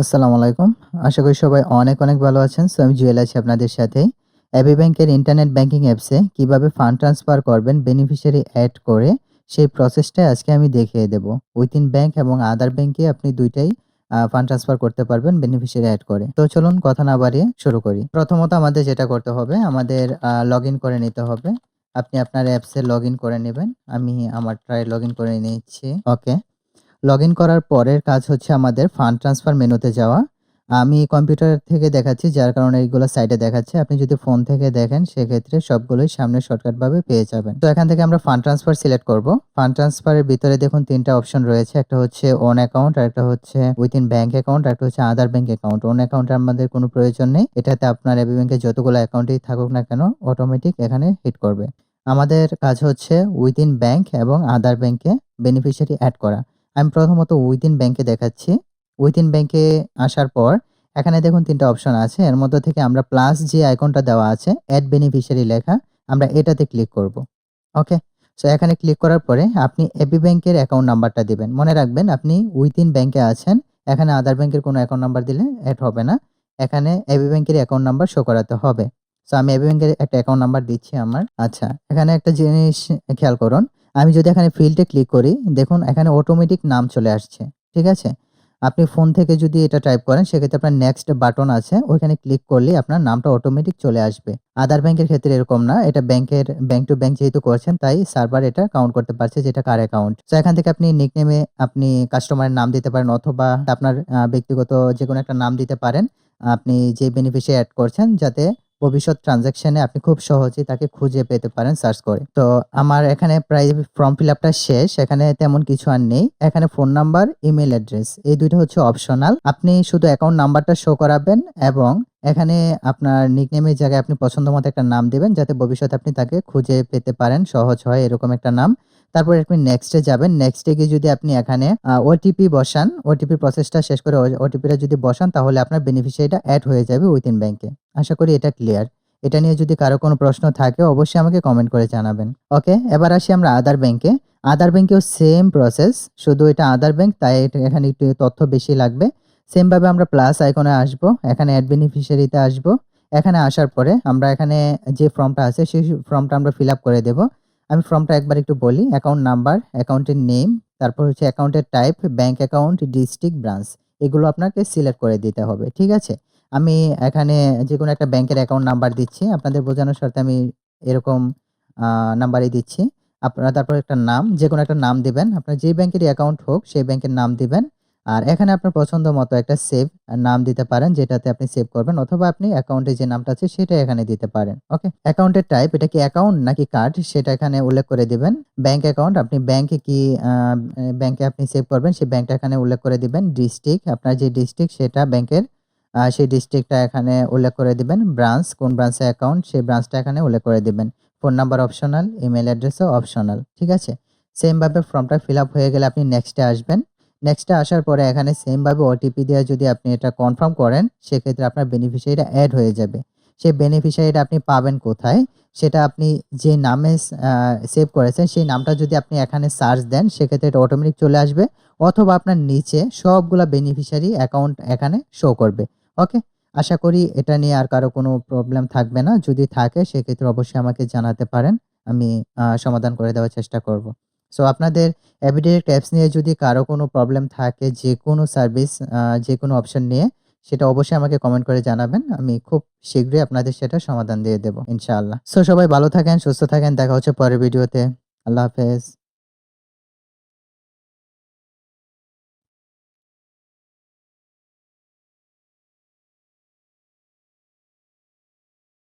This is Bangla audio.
আসসালামু আলাইকুম। আশা করি সবাই অনেক, অনেক ভালো আছেন। সো আমি জুয়েল আছি আপনাদের সাথে। অ্যাবি ব্যাংকের ইন্টারনেট ব্যাংকিং অ্যাপসে কীভাবে ফান্ড ট্রান্সফার করবেন বেনিফিশিয়ারি অ্যাড করে সেই প্রসেসটাই আজকে আমি দেখিয়ে দেব। উইথিন ব্যাংক এবং আদার ব্যাংকে আপনি দুইটাই ফান্ড ট্রান্সফার করতে পারবেন বেনিফিশিয়ারি অ্যাড করে। তো চলুন কথা না বাড়িয়ে শুরু করি। প্রথমত আমাদের যেটা করতে হবে আমাদের লগ করে নিতে হবে। আপনি আপনার অ্যাপসে লগইন করে নেবেন আমি আমারটায় লগইন করে নিচ্ছি। ওকে। লগইন করার পরের কাজ হচ্ছে আমাদের ফান্ড ট্রান্সফার মেনুতে যাওয়া। আমি কম্পিউটার থেকে দেখাচ্ছি যার কারণে এইগুলো সাইডে দেখাচ্ছে। আপনি যদি ফোন থেকে দেখেন সেক্ষেত্রে সবগুলোই সামনে শর্টকাট ভাবে পেয়ে যাবেন। তো এখান থেকে আমরা ফান্ড ট্রান্সফার সিলেক্ট করব। ফান্ড ট্রান্সফারের ভিতরে দেখুন তিনটা অপশন রয়েছে। একটা হচ্ছে ওন অ্যাকাউন্ট, আর একটা হচ্ছে উইথিন ব্যাংক অ্যাকাউন্ট, আর একটা হচ্ছে আদার ব্যাংক অ্যাকাউন্ট। ওন অ্যাকাউন্টে আমাদের কোনো প্রয়োজন নেই। এটাতে আপনার অ্যাবি ব্যাংকের যতগুলো অ্যাকাউন্টই থাকুক না কেন অটোমেটিক এখানে হিট করবে। আমাদের কাজ হচ্ছে উইথিন ব্যাংক এবং আদার ব্যাংকে বেনিফিশিয়ারি অ্যাড করা। আমি প্রথমত উইদিন ব্যাংকে দেখাচ্ছি। উইথিন ব্যাংকে আসার পর এখানে দেখুন ৩ টা অপশন আছে। এর মধ্যে থেকে আমরা প্লাস যে আইকনটা দেওয়া আছে অ্যাড বেনিফিশিয়ারি লেখা আমরা এটাতে ক্লিক করব। ওকে? সো এখানে ক্লিক করার পরে আপনি অ্যাবি ব্যাংকের অ্যাকাউন্ট নাম্বারটা দিবেন। মনে রাখবেন আপনি উইদিন ব্যাংকে আছেন। এখানে আদার ব্যাংকের কোনো অ্যাকাউন্ট নাম্বার দিলে এড হবে না। এখানে অ্যাবি ব্যাংকের অ্যাকাউন্ট নাম্বার শো করাতে হবে। সো আমি অ্যাবি ব্যাংকের একটা অ্যাকাউন্ট নাম্বার দিচ্ছি আমার। আচ্ছা, এখানে একটা জিনিস খেয়াল করুন। আমি যদি এখানে ফিল্ডে ক্লিক করি, দেখুন এখানে অটোমেটিক নাম চলে আসছে। ঠিক আছে? আপনি ফোন থেকে যদি এটা টাইপ করেন, সেক্ষেত্রে আপনার নেক্সট বাটন আছে, ওইখানে ক্লিক করলে আপনার নামটা অটোমেটিক চলে আসবে। আদার ব্যাংকের ক্ষেত্রে এরকম না। এটা ব্যাংকের ব্যাংক টু ব্যাংক যেহেতু করছেন, তাই সার্ভার এটা কাউন্ট করতে পারছে যে এটা কার অ্যাকাউন্ট। তো এখান থেকে আপনি নিকনেমে আপনি কাস্টমারের নাম দিতে পারেন, অথবা আপনার ব্যক্তিগত যে কোনো একটা নাম দিতে পারেন। আপনি যে বেনিফিশিয়ারি অ্যাড করছেন, যাতে ভবিষ্যৎ ট্রান্সেকশন এ আপনি খুব সহজেই তাকে খুঁজে পেতে পারেন সার্চ করে। তো আমার এখানে প্রায় ফর্ম ফিল আপটা শেষ। এখানে তেমন কিছু আর নেই। এখানে ফোন নাম্বার, ইমেইল অ্যাড্রেস এই দুইটা হচ্ছে অপশনাল। আপনি শুধু অ্যাকাউন্ট নাম্বারটা শো করাবেন এবং এখানে আপনার নিকনেমের জায়গায় আপনি পছন্দ মতো একটা নাম দেবেন যাতে ভবিষ্যতে আপনি তাকে খুঁজে পেতে পারেন সহজ হয় এরকম একটা নাম। তারপরে আপনি নেক্সটে যাবেন। নেক্সট গিয়ে যদি আপনি এখানে ওটিপি বসান, ওটিপি প্রসেসটা শেষ করে ওটিপিটা যদি বসান তাহলে আপনার বেনিফিশিয়ারিটা অ্যাড হয়ে যাবে উইথিন ব্যাংকে। আশা করি এটা ক্লিয়ার। এটা নিয়ে যদি কারও কোনো প্রশ্ন থাকে অবশ্যই আমাকে কমেন্ট করে জানাবেন। ওকে, এবার আসি আমরা আদার ব্যাংকে। আদার ব্যাংকেও সেম প্রসেস শুধু এটা আদার ব্যাংক তাই এখানে একটু তথ্য বেশি লাগবে। সেম ভাবে আমরা প্লাস আইকনে আসব। এখানে অ্যাড বেনিফিশিয়ারিতে আসব। এখানে আসার পরে আমরা এখানে যে ফর্মটা আছে সেই ফর্মটা আমরা ফিল আপ করে দেব। আমি ফর্মটা একবার একটু বলি। অ্যাকাউন্ট নাম্বার, অ্যাকাউন্টের নেম, তারপর হচ্ছে অ্যাকাউন্টের type, bank account, district, branch এগুলো আপনাকে সিলেক্ট করে দিতে হবে। ঠিক আছে? আমি এখানে যে কোনো একটা ব্যাংকের অ্যাকাউন্ট নাম্বার দিচ্ছি। আপনাদের বোঝানোর স্বার্থে আমি এরকম নাম্বারই দিচ্ছি। আপনারা তারপর একটা নাম, যে কোনো একটা নাম দেবেন আপনার যে ব্যাংকেরই অ্যাকাউন্ট হোক সেই ব্যাংকের নাম দিবেন। আর এখানে আপনার পছন্দ মতো একটা সেভ নাম দিতে পারেন যেটাতে আপনি সেভ করবেন অথবা আপনি অ্যাকাউন্টে যে নামটা আছে সেটা এখানে দিতে পারেন। ওকে? অ্যাকাউন্টের টাইপ এটা কি অ্যাকাউন্ট নাকি কার্ড সেটা এখানে উল্লেখ করে দিবেন। ব্যাংক অ্যাকাউন্ট আপনি ব্যাংকে কি ব্যাংকে আপনি সেভ করবেন সেই ব্যাংকটা এখানে উল্লেখ করে দিবেন। ডিস্ট্রিক্ট আপনার যে ডিস্ট্রিক্ট সেটা ব্যাংকের সেই ডিস্ট্রিক্টটা এখানে উল্লেখ করে দিবেন। ব্রাঞ্চ কোন ব্রাঞ্চে অ্যাকাউন্ট সেই ব্রাঞ্চটা এখানে উল্লেখ করে দিবেন। ফোন নাম্বার অপশনাল, ইমেইল অ্যাড্রেসও অপশনাল। ঠিক আছে? সেমভাবে ফর্মটা ফিল আপ হয়ে গেলে আপনি নেক্সটে আসবেন। নেক্সট আসার পরে এখানে সেম ভাবে ওটিপি দিয়ে যদি আপনি এটা কনফার্ম করেন, সেক্ষেত্রে আপনার বেনিফিশিয়ারিটা অ্যাড হয়ে যাবে। সেই বেনিফিশিয়ারিটা আপনি পাবেন কোথায়? সেটা আপনি যে নামে সেভ করেছেন, সেই নামটা যদি আপনি এখানে সার্চ দেন, সেক্ষেত্রে এটা অটোমেটিক চলে আসবে অথবা আপনার নিচে সবগুলা বেনিফিশিয়ারি অ্যাকাউন্ট এখানে শো করবে। ওকে? আশা করি এটা নিয়ে আর কারও কোনো প্রবলেম থাকবে না। যদি থাকে, সেক্ষেত্রে অবশ্যই আমাকে জানাতে পারেন। আমি সমাধান করে দেওয়ার চেষ্টা করব। সো আপনাদের অ্যাভিডেক্ট অ্যাপস নিয়ে যদি কারও কোনো প্রবলেম থাকে যে কোনো সার্ভিস যে কোনো অপশন নিয়ে সেটা অবশ্যই আমাকে কমেন্ট করে জানাবেন। আমি খুব শীঘ্রই আপনাদের সেটা সমাধান দিয়ে দেবো ইনশাআল্লাহ। সো সবাই ভালো থাকেন, সুস্থ থাকেন। দেখা হচ্ছে পরের ভিডিওতে। আল্লাহ হাফেজ।